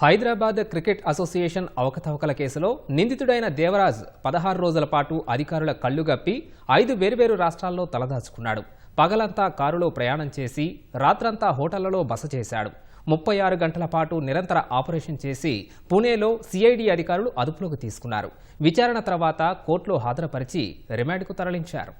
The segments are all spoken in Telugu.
హైదరాబాద్ క్రికెట్ అసోసియేషన్ అవకతవకల కేసులో నిందితుడైన దేవరాజ్ పదహారు రోజుల పాటు అధికారుల కళ్ళు గప్పి ఐదు వేర్వేరు రాష్ట్రాల్లో తలదాచుకున్నాడు. పగలంతా కారులో ప్రయాణం చేసి రాత్రంతా హోటళ్ళలో బస చేశాడు. ముప్పై ఆరు గంటల పాటు నిరంతర ఆపరేషన్ చేసి పుణేలో సిఐడి అధికారులు అదుపులోకి తీసుకున్నారు. విచారణ తర్వాత కోర్టులో హాజరుపరిచి రిమాండ్కు తరలించారు.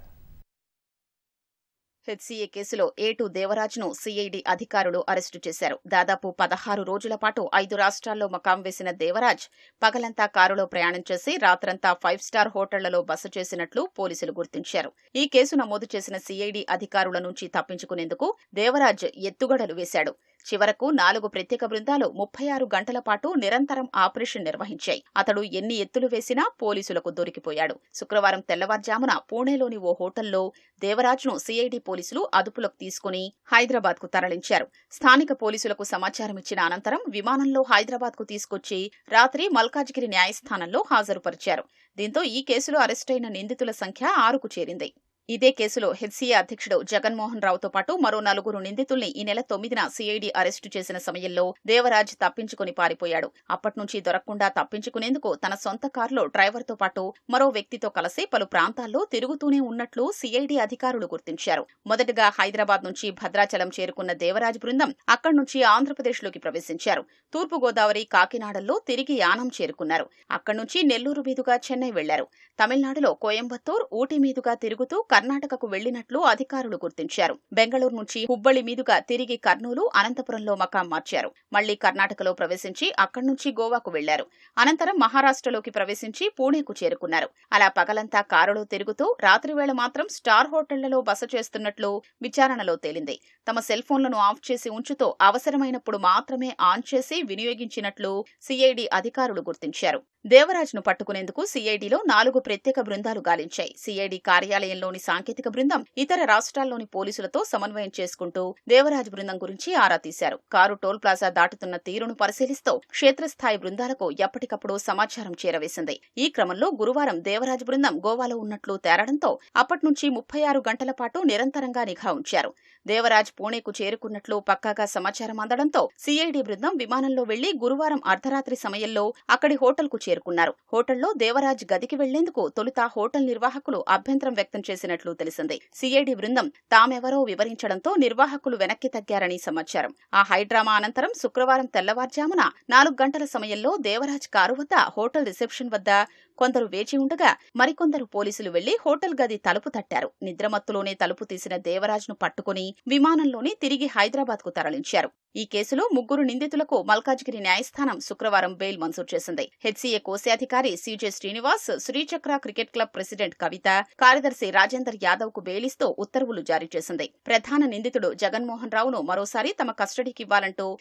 హెచ్సీఏ కేసులో ఏటు దేవరాజ్ను సీఐడి అధికారులు అరెస్టు చేశారు. దాదాపు పదహారు రోజుల పాటు ఐదు రాష్ట్రాల్లో మకాం వేసిన దేవరాజ్ పగలంతా కారులో ప్రయాణం చేసి రాత్రంతా ఫైవ్ స్టార్ హోటళ్ళలో బస చేసినట్లు పోలీసులు గుర్తించారు. ఈ కేసు నమోదు చేసిన సీఐడి అధికారుల నుంచి తప్పించుకునేందుకు దేవరాజ్ ఎత్తుగడలు వేశాడు. చివరకు నాలుగు ప్రత్యేక బృందాలు ముప్పై ఆరు గంటల పాటు నిరంతరం ఆపరేషన్ నిర్వహించాయి. అతడు ఎన్ని ఎత్తులు వేసినా పోలీసులకు దొరికిపోయాడు. శుక్రవారం తెల్లవారుజామున పూణేలోని ఓ హోటల్లో దేవరాజ్ను సీఐడి పోలీసులు అదుపులోకి తీసుకుని హైదరాబాద్కు తరలించారు. స్థానిక పోలీసులకు సమాచారం ఇచ్చిన అనంతరం విమానంలో హైదరాబాద్కు తీసుకొచ్చి రాత్రి మల్కాజ్గిరి న్యాయస్థానంలో హాజరుపరిచారు. దీంతో ఈ కేసులో అరెస్టైన నిందితుల సంఖ్య ఆరుకు చేరింది. ఇదే కేసులో హెచ్సీఏ అధ్యక్షుడు జగన్మోహన్ రావుతో పాటు మరో నలుగురు నిందితుల్ని ఈ నెల తొమ్మిదిన సీఐడి అరెస్టు చేసిన సమయంలో దేవరాజ్ తప్పించుకుని పారిపోయాడు. అప్పట్నుంచి దొరకకుండా తప్పించుకునేందుకు తన సొంత కారులో డ్రైవర్తో పాటు మరో వ్యక్తితో కలిసి పలు ప్రాంతాల్లో తిరుగుతూనే ఉన్నట్లు సీఐడి అధికారులు గుర్తించారు. మొదటగా హైదరాబాద్ నుంచి భద్రాచలం చేరుకున్న దేవరాజ్ బృందం అక్కడి నుంచి ఆంధ్రప్రదేశ్లోకి ప్రవేశించారు. తూర్పుగోదావరి కాకినాడల్లో తిరిగి యానం చేరుకున్నారు. అక్కడి నుంచి నెల్లూరు మీదుగా చెన్నై వెళ్ళారు. తమిళనాడులో కోయంబత్తూర్ ఊటీ మీదుగా తిరుగుతూ కర్ణాటకకు వెళ్ళినట్లు అధికారులు గుర్తించారు. బెంగళూరు నుంచి హుబ్బళ్ళి మీదుగా తిరిగి కర్నూలు అనంతపురంలో మకాం మార్చారు. మళ్ళీ కర్ణాటకలో ప్రవేశించి అక్కడి నుంచి గోవాకు వెళ్ళారు. అనంతరం మహారాష్ట్రలోకి ప్రవేశించి పూణేకు చేరుకున్నారు. అలా పగలంతా కారులో తిరుగుతూ రాత్రివేళ మాత్రం స్టార్ హోటళ్ళలో బస చేస్తున్నట్లు విచారణలో తేలింది. తమ సెల్ ఫోన్లను ఆఫ్ చేసి ఉంచుతూ అవసరమైనప్పుడు మాత్రమే ఆన్ చేసి వినియోగించినట్లు సిఐడి అధికారులు గుర్తించారు. దేవరాజ్ను పట్టుకునేందుకు సిఐడిలో నాలుగు ప్రత్యేక బృందాలు గాలించాయి. సిఐడి కార్యాలయంలోని సాంకేతిక బృందం ఇతర రాష్ట్రాల్లోని పోలీసులతో సమన్వయం చేసుకుంటూ దేవరాజ్ బృందం గురించి ఆరా తీశారు. కారు టోల్ ప్లాజా దాటుతున్న తీరును పరిశీలిస్తూ క్షేత్రస్థాయి బృందాలకు ఎప్పటికప్పుడు సమాచారం చేరవేసింది. ఈ క్రమంలో గురువారం దేవరాజ్ బృందం గోవాలో ఉన్నట్లు తేరడంతో అప్పట్నుంచి ముప్పై ఆరు గంటల పాటు నిరంతరంగా నిఘా ఉంచారు. దేవరాజ్ పూణేకు చేరుకున్నట్లు పక్కాగా సమాచారం అందడంతో సిఐడి బృందం విమానంలో వెళ్ళి గురువారం అర్ధరాత్రి సమయంలో అక్కడి హోటల్కు చేరుకున్నారు. హోటల్లో దేవరాజ్ గదికి వెళ్ళేందుకు తొలుత హోటల్ నిర్వాహకులు అభ్యంతరం వ్యక్తం చేసిన చేసినట్లు తెలిసింది. సిఐడి బృందం తామెవరో వివరించడంతో నిర్వాహకులు వెనక్కి తగ్గారని సమాచారం. ఆ హైడ్రామా అనంతరం శుక్రవారం తెల్లవారుజామున నాలుగు గంటల సమయంలో దేవరాజ్ కారు వద్ద హోటల్ రిసెప్షన్ వద్ద కొందరు వేచి ఉండగా మరికొందరు పోలీసులు వెళ్ళి హోటల్ గది తలుపు తట్టారు. నిద్రమత్తులోనే తలుపు తీసిన దేవరాజ్ను పట్టుకుని విమానంలోనే తిరిగి హైదరాబాద్కు తరలించారు. ఈ కేసులో ముగ్గురు నిందితులకు మల్కాజ్గిరి న్యాయస్థానం శుక్రవారం బెయిల్ మంజూరు చేసింది. హెచ్సీఏ కోశాధికారి CJ Srinivas Srichakra cricket club president Kavitha కార్యదర్శి రాజేందర్ యాదవ్కు బెయిలిస్తూ ఉత్తర్వులు జారీ చేసింది. ప్రధాన నిందితుడు జగన్మోహన్ రావును మరోసారి తమ కస్టడీకి ఇవ్వాలంటూ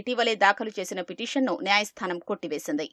ఇటీవలే దాఖలు చేసిన పిటిషన్ను న్యాయస్థానం కొట్టివేసింది.